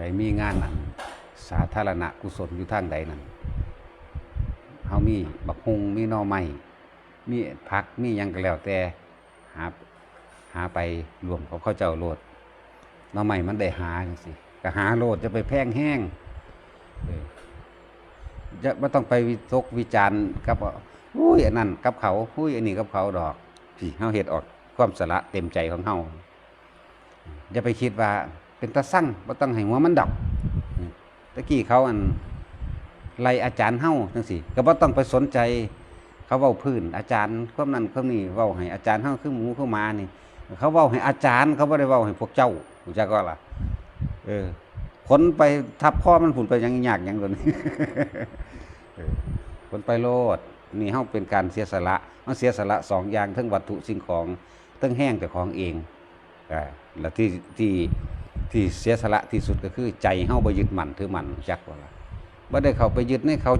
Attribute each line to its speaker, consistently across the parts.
Speaker 1: ใดมีงานนั้นสาธารณะกุศลอยู่ทางใดนั้นเฮามีบักฮุงมีนอไม้มีผักมียังก็แล้วแต่หาหาไปรวมเขาเขาเจ้าโลดนอไม้มันได้หาจังซี่ก็หาโลดจะไปแพงแห้งจะบ่ต้องไปวิตกวิจารณ์กับว่าอุ้ยอันนั้นกับเขาอุ้ยอันนี้กับเขาดอกพี่เฮาเฮ็ดออกความสละเต็มใจของเฮาอย่าไปคิดว่า เป็นตาสั่งบ่ต้องให้หัวมันดับตะกี้เขาอันไล่อาจารย์เฮ้าจังซี่ก็บ่ต้องไปสนใจ เขาเว้าพื้น อาจารย์ความนั้นความนี้เว้าให้อาจารย์เฮ้าคือหมูคือหมานี่ เขาเว้าให้อาจารย์ เขาบ่ได้เว้าให้พวกเจ้ารู้จักก็ล่ะเออคนไปทับข้อมันผุนไปยังยากยังตัวนี้คนไปโลดนี่เฮ้าเป็นการเสียสละมันเสียสละสองอย่างทั้งวัตถุสิ่งของทั้งแห้งแต่ของเองอ่าแล้วที่ที่ ที่เสียสละที่สุดก็คือใจเฮาบ่ยึดมั่นถือมั่นจักว่าล่ะบ่ได้เข้าไปยึดในเขา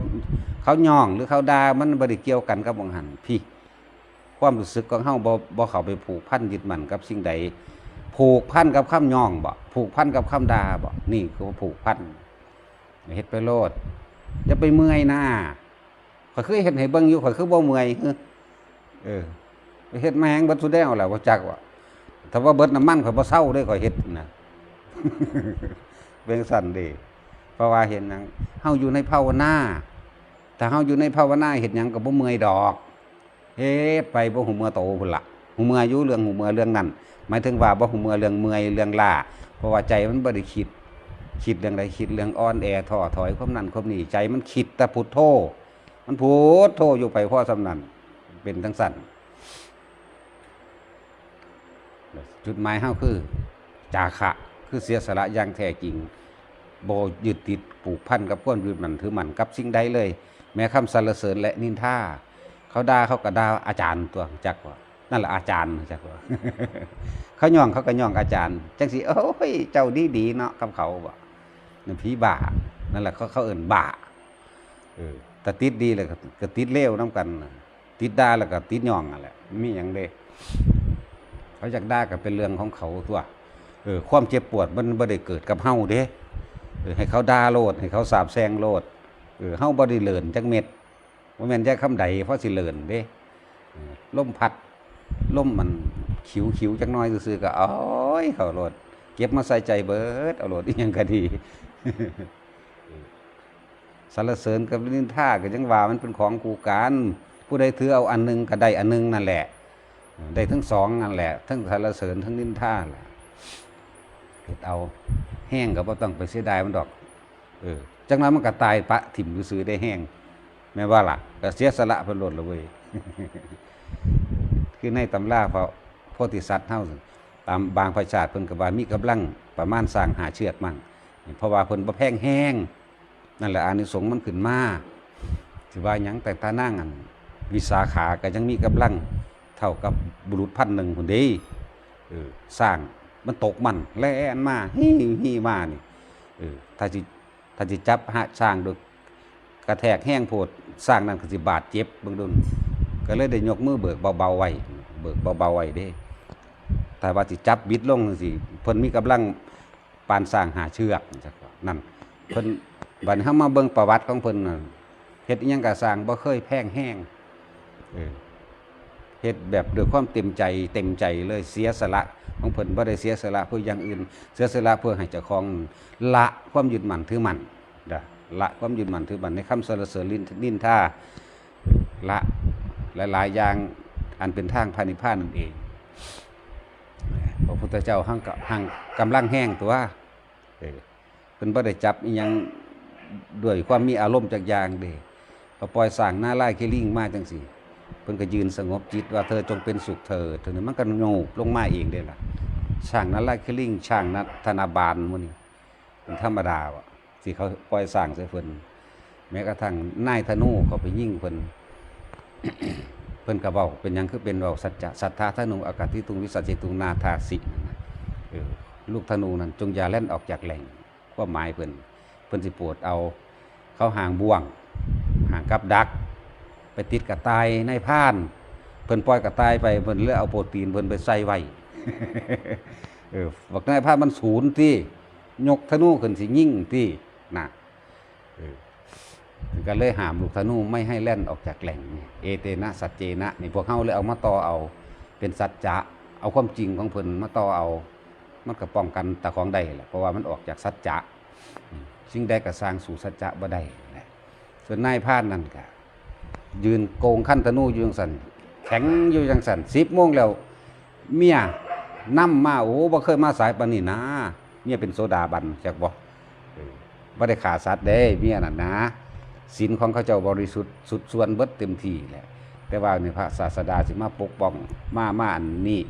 Speaker 1: เขาย่องหรือเขาด่ามันบ่ได้เกี่ยวกันกับบ่งหันพี่ ความรู้สึกของเฮาบ่บ่เข้าไปผูกพันยึดมั่นกับสิ่งใด ผูกพันกับคำย่องบ่ผูกพันกับคำด่าบ่นี่คือผูกพันเฮ็ดไปโลดอย่าไปเมื่อยหน้าข่อยเคยเฮ็ดให้เบิ่งอยู่ข่อยคือบ่เมื่อยเออไปเฮ็ดแมงบัดสุดแล้วแหละบ่จักว่าถ้าว่าเบิดน้ำมันข่อยบ่เศร้าเด้ข่อยเฮ็ดนะ เป็นสั่นเด้เพราะว่าเห็นหยังเฮาอยู่ในภาวนาถ้าเฮาอยู่ในภาวนาเฮ็ดหยังก็บ่เมื่อยดอกเฮ็ดไปบ่หูเมื่อโตพุ่นละหูเมื่ออยู่เรื่องหูเมื่อเรื่องนั้นหมายถึงว่าบ่หูเมื่อเรื่องเมื่อยเรื่องล้าเพราะว่าใจมันบ่ได้คิด คิดเรื่องใดคิดเรื่องอ่อนแอท้อถอยความนั้นความนี้ใจมันคิดแต่พุทโธมันพุทโธอยู่ไปพราะสำนั้นเป็นทั้งสั่นจุดหมายเฮาคือ จาคะ คือเสียสละอย่างแท้จริงบ่ยึดติดผูกพันกับความยึดมันถือมันกับสิ่งใดเลย แม้คำสรรเสริญและนินทาเขาด่าเขาก็ด่าอาจารย์ตัวจักว่านั่นแหละอาจารย์จักว่าเขาย่องเขาก็ย่องอาจารย์จังสิโอ้ยเจ้าดีดีๆเนาะกับเขาบ่นั่นผีบ้านั่นแหละเขาเขาเอิ้นบ้าเออแต่ติดดีแล้วก็ติดเลวนํกัน ติดด่าแล้วก็ติดย่องนั่นแหละมีหยังเด้เขาอยากได้ก็เป็นเรื่องของเขาตัว เออความเจ็บปวดมันบ่ได้เกิดกับเฮาเด้เออให้เขาด่าโลดให้เขาสาบแซงโลดเออเฮาบ่ได้เลินจักเม็ดบ่แม่นจักคำใดเพราะสิเลินเด้เออลมพัดลมมันขิวๆจักหน้อยซื่อๆก็อ้ยเขาโลด เก็บมาใส่ใจเบิดเอาโลดอีหยังก็ดีสรรเสริญกับนินทาก็จังว่ามันเป็นของกูการผู้ใดถือเอาอันหนึงก็ได้อันหนึงนั่นแหละ ได้ทั้งสองนั่นแหละ ทั้งสรรเสริญทั้งนินท่าแหละ เฮ็ดเอา แห้งก็บ่ต้องไปเสียดายมันดอก เออจังนั้นมันก็ตายปะถิ่มซื้อได้แห้งแม่ว่าล่ะก็เสียสละเพิ่นลดละเว้ยคือในตำราพระโพธิสัตว์เฮาตามบางพระชาติเพิ่นก็ว่ามีกำลังประมาณสร้างหาเชือดมั่งเพราะว่าเพิ่นบ่แพงแห้งนั่นแหละอานิสงส์มันขึ้นมาสิว่าหยังแต่ตานั่งอันวิสาขาก็ยังมีกำลังเท่ากับบุรุษพันหนึ่งคนเดีเออสร้าง มันตกมันแล่นมาฮี่ฮี่มานี่เออถ้าจิถ้าจิจับหาสร้างดยกกระแทกแห้งโพดสร้างนั่นก็สิบาดเจ็บเบิ่งดุนก็เลยได้ยกมือเบิกเบาๆไว้เบิกเบาๆไว้เด้แต่ว่าสิจับบิดลงจังซี่เพิ่นมีกำลังปานสร้างหาเชือกนั่นเพิ่นบัดนี้เฮามาเบิ่งประวัติของเพิ่นน่ะเฮ็ดอิหยังก็สร้างบ่เคยแพงแห้งเออ เฮ็ดแบบด้วยความเต็มใจเต็มใจเลยเสียสละของเพิ่นบ่ได้เสียสละเพื่ออย่างอื่น เสียสละเพื่อให้เจ้าของละความยึดมั่นถือมั่นเด้อละความยึดมั่นถือมั่นในคำสรรเสริญลินนินท่าละหลายๆอย่างอันเป็นทางพานิพพานนั่นเองพระพุทธเจ้าหั่งกะหั่งกำลังแห้งตัวเพิ่นบ่ได้จับอีหยังด้วยความมีอารมณ์จักอย่างเด้พอปล่อยสร้างหน้าไล่เคลิงมาจังซี่ พิ่นก็ยืนสงบจิตว่าเธอจงเป็นสุขเธอเธอนี่มันก็โงบลงมาเองเด้ล่ะช่างนั้นไล่คลิ่งช่างนัดธนาบาลมื้อนี้เป็นธรรมดาวะที่เขาปล่อยสร้างใส่เพิ่นแม้กระทั่งนายธนูเขาไปยิ่งเพิ่นเพิ่นก็เว้าเป็นยังคือเป็นเว้าสัจจะสัทธาธนูอากาศที่ตุงวิสัชเจตุงนาทาสิลูกธนูนั้นจงอย่าแล่นออกจากแหล่งความหมายเพิ่นเพิ่นสิปรดเอาเขาห่างบ่วงห่างกับดัก ติดกระตายในพาน เพิ่นปล่อยกระตายไปเพิ่นเลยเอาโปรตีนเพิ่นไปใส่ไว้เออบอกนายพานมันศูนย์ที่ยกธนูขึ้นสิยิ่งที่นะเออก็เลยหามลูกธนูไม่ให้แล่นออกจากแหล่งเอเตนะสัจเจนะนี่พวกเขาเลยเอามาต่อเอา เป็นสัจจะเอาความจริงของเพิ่นมาต่อเอา มันก็ป้องกันตะของได้แหละเพราะว่ามันออกจากสัจจะอืมสิ่งใดก็สร้างสู่สัจจะบ่ได้ส่วนนายพานนั่นก็ ยืนโกงขั้นธนูอยู่จังสันแข็งอยู่จังสันสิบโมงแล้ว เมียนำมมาโอ้บ่เคยมาสายปานนี้นะเมียเป็นโซดาบันจักบ่เออบ่ได้ขาสัตว์เด้เมียนั่นนะศีลของเขาเจ้าบริสุทธิ์สุดส่วนเบิดเต็มที่แหละแต่ว่าในพระศาสดาสิมาปกป้องมามาอันนี้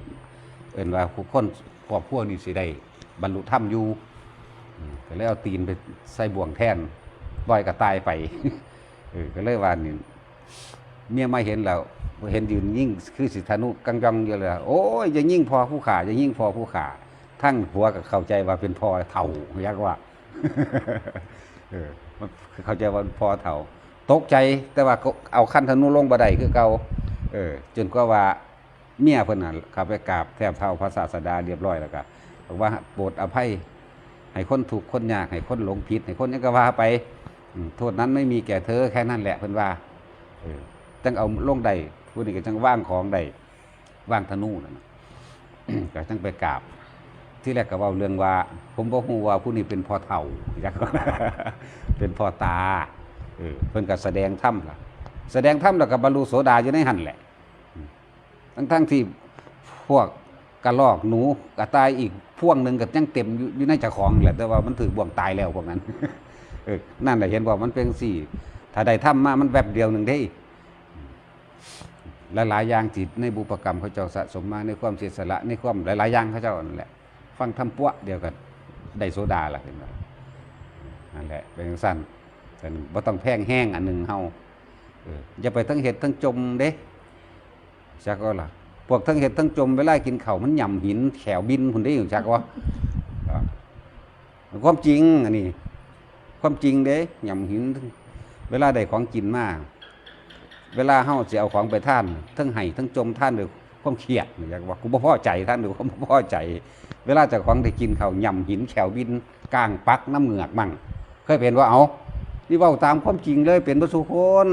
Speaker 1: เอิ้นว่าผู้คนครอบครัวนี้สิได้บรรลุธรรมอยู่ก็เลยเอาตีนไปใส่บ่วงแทนบ่อยก็ตายไปเออก็เลยว่านี่ เมียมาเห็นแล้วเห็นยืนยิ่งคือสิทธานุกังยองอยู่เลยโอ้ยจะยิ่งพอผู้ขาจะยิ่งพอผู้ขาทั้งผัวก็เข้าใจว่าเป็นพ่อเท่ายักว่าเออมันเข้าใจว่าพ่อเท่า ตกใจแต่ว่าเอาขั้นธนูลงบัไดคือเก่าเออ จนก็ว่าเมียเพิ่นน่ะขับไปกราบแทบเท่าพระศาสดาเรียบร้อยแล้วก็บอกว่าโปรดอภัยให้คนถูกคนยากให้คนหลงผิดให้คนนี้ก็ว่าไปโทษนั้นไม่มีแก่เธอแค่นั้นแหละเพิ่นว่า จังเอาลงใดผู้นี้ก็จังว่างของใดว่างธนูนั่นน่ะก็จังไปกราบ ที่แรกก็เว้าเรื่องว่า ผมบ่ฮู้ว่าผู้นี้เป็นพ่อเฒ่าจักเป็นพ่อตาเออเพิ่นก็แสดงธรรมล่ะ แสดงธรรมแล้วก็บรรลุโสดาอยู่ในหั่นแหละอืมทั้งๆที่พวกกระลอกหนูกระต่ายอีกพวงหนึ่งก็ยังเต็มอยู่อยู่ในเจ้าของแหละแต่ว่ามันถือบ่วงตายแล้วพวกนั้นเออนั่นแหละเห็นบอกมันเป็นสี่ ถ้าได้ทำมามันแบบเดียวหนึ่งได้หลายๆอย่างจิตในบุปกรรมเขาเจ้าสะสมมาในความเสียสละในความหลายๆอย่างเขาเจ้านั่นแหละ ฟังทำปั้วเดียวกันได้โซดาละเห็นไหมนั่นแหละเป็นจั่งสั้นแต่บ่ต้องแพงแห้งอันหนึ่งเฮาอย่าไปทั้งเห็ดทั้งจมเด้จักก็ล่ะพวกทั้งเห็ดทั้งจมเวลากินเข้ามันย่ำหินแขวบินคุณได้อยู่จักว่าความจริงอันนี้ ความจริงเด้ย่ำหิน เวลาได้ของกินมาก เวลาเฮาสิเอาของไปท่านทั้งไห้ทั้งจมท่านด้วยความเครียดอยากว่ากูบ่พอใจท่านด้วยความบ่พอใจ เวลาจะของได้กินเขาย่ำหินแขวบินกลางปักน้ำเหงือกมั่งเคยเป็นว่าเอานี่เว้าตามความจริงเลยเป็นบ่สุคน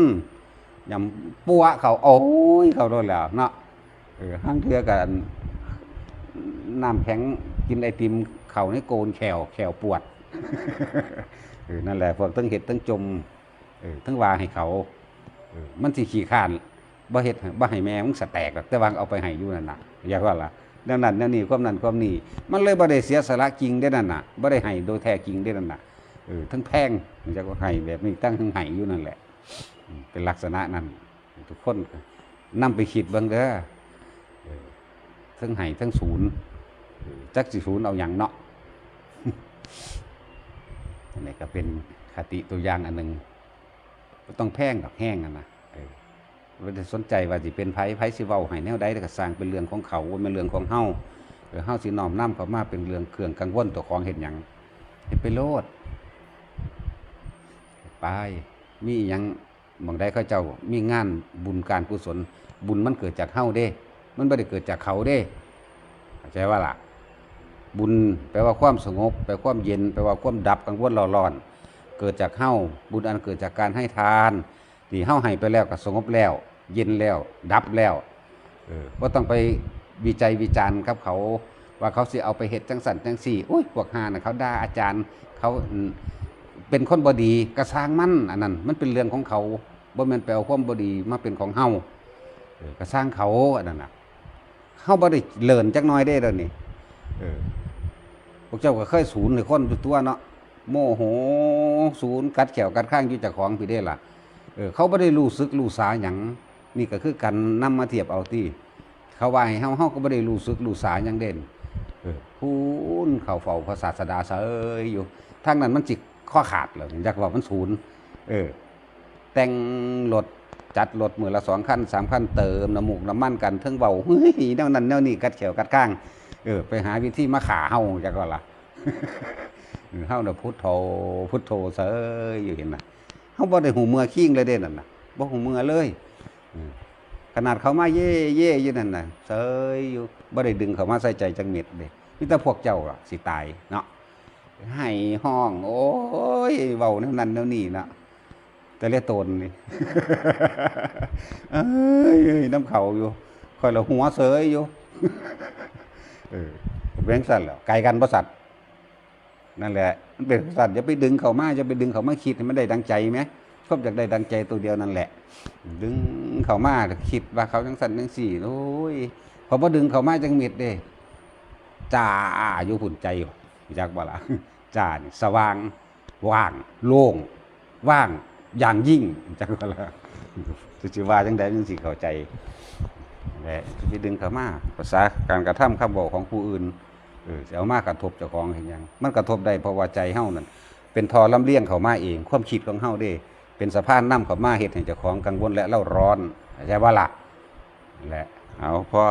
Speaker 1: ย่ำปัวเขาโอ้ยเขาโดนแล้วเนาะห้างเทือกันน้ำแข็งกินไอติมเข่าในโกนแขวแขวปวดนั่นแหละพวกทั้งเห็ดทั้งจม ทั้งวาให้เขาเออมันสิขี้ข้านบ่เฮ็ดให้บ่ให้แม่มึงสแตกหรอกแต่วางเอาไปให้อยู่นั่นน่ะอยากว่าล่ะแนวนั้นแนวนี้ความนั้นความนี้มันเลยบ่ได้เสียสละจริงได้นั่นน่ะบ่ได้ให้โดยแท้จริงได้นั่นน่ะเออทั้งแพงอยากว่าให้แบบนี้ตั้งทั้งให้อยู่นั่นแหละอืมเป็นลักษณะนั้นทุกคนนำไปคิดเบิ่งเด้อเออทั้งให้ทั้งศูนย์เออจักสิศูนย์เอาหยังเนาะอันนี้ก็เป็นคติตัวอย่างอันหนึ่งบ่ ต้องแพงกับแห้งอะนะเออบ่ได้สนใจว่าสิเป็นไผไผสิเว้าให้แนวใดแล้วก็สร้างเป็นเรื่องของเขาเป็นเรื่องของเฮาเออเฮาสิน้อมนำเขามาเป็นเรื่องเครื่องกังวลตัวของเฮ็ดหยังเฮ็ดไปโลดไปมีหยังหม่องใดเขาเจ้ามีงานบุญการกุศล บุญมันเกิดจากเฮาเด้ มันบ่ได้เกิดจากเขาเด้เข้าใจว่าล่ะ บุญแปลว่าความสงบแปลว่าความเย็นแปลว่าความดับกังวลรอร้อน เกิดจากเฮ้าบุญอันเกิดจากการให้ทานที่เฮ้าให้ไปแล้วก็สงบแล้ว เย็นแล้ว ดับแล้วเออว่าต้องไปวิจัยวิจารณ์กับเขา ว่าเขาสิเอาไปเฮ็ดจังสันจังสี่อุ้ยพวกหานะเขาด่าอาจารย์เขาเป็นคนบดีกระสร้างมั่นอันนั้น มันเป็นเรื่องของเขาบ่แม่นไปเอาความบดีมาเป็นของเฮากระสร้างเขาอันนั้นนะเฮาบ่ได้เลินจักน้อยได้เด้อนี่พวกเจ้าก็เคยศูนย์ในคนอยู่ตัวเนาะ โมโหศูนย์กัดแขวกัดข้างอยู่จากของพี่ได้ล่ะเออเขาไม่ได้รู้สึกรู้สาหยังนี่ก็คือกันนำมาเทียบเอาที่เขาว่าให้เฮาเฮาก็ไม่ได้รู้สึกรู้สาหยังเด่นเออพูนเขาเฝ้าพระศาสดาเสยอยู่ทางนั้นมันจิกข้อขาดเลยอยากว่ามันศูนย์เออ แต่งรถจัดรถมือละสองคันสามคันเติมน้ำมูกน้ำมันกันเทั้งเบาเฮ้ยแนวนั้นแนวนี้กัดเขียวกัดข้าง เออ ไปหาวิธีมาขาเฮาจักก่อนล่ะ เฮาน่ะพุทโธพุทโธเสยอยู่เห็นน่ะเฮาบ่ได้หูเมือคิงเลยเด้นั่นน่ะบ่หูเมือเลยขนาดเขามาเย่เย่อยู่นั่นน่ะเสยอยู่บ่ได้ดึงเขามาใส่ใจจังเม็ดเด้มีแต่พวกเจ้าอะสิตายเนาะให้ห้อง โอ้ยเว้าแนวนั้นแนวนี้เนาะแต่เรียกตนนี่เอ้ยน้ำเขาอยู่คอยละหัวเสยอยู่เออเว้งสั่นแล้วไกลกันบ่สัตว นั่นแหละ มันเป็นสัตว์อย่าไปดึงเขามาอย่าไปดึงเขามาคิดให้มันได้ดังใจไหมครบจากได้ดังใจตัวเดียวนั่นแหละ ดึงเขามาคิดว่าเขาจังสันจังสี่โอ้ยพอบ่ดึงเขามาจังม็ดเด้จ้าอยู่หุ่นใจอยากบ่ละจ้าสว่าง ว่าง โล่ง ว่างอย่างยิ่งจักว่าละสิว่าจังไดจังสิเข้าใจแหละไปดึงเขามาภาษาการกระทำคำบอกของผู้อื่น เออเอามากระทบเจ้าของเห็นยังมันกระทบได้เพราะว่าใจเฮานั่นเป็นทอลำเลียงเขามาเอง ความคิดของเฮาเด้ เป็นสะพานนํเขามาเฮ็ดให้เจ้าของกังวลและเล่าร้อนเข้าใจว่าล่ะนั่นและเอาพอ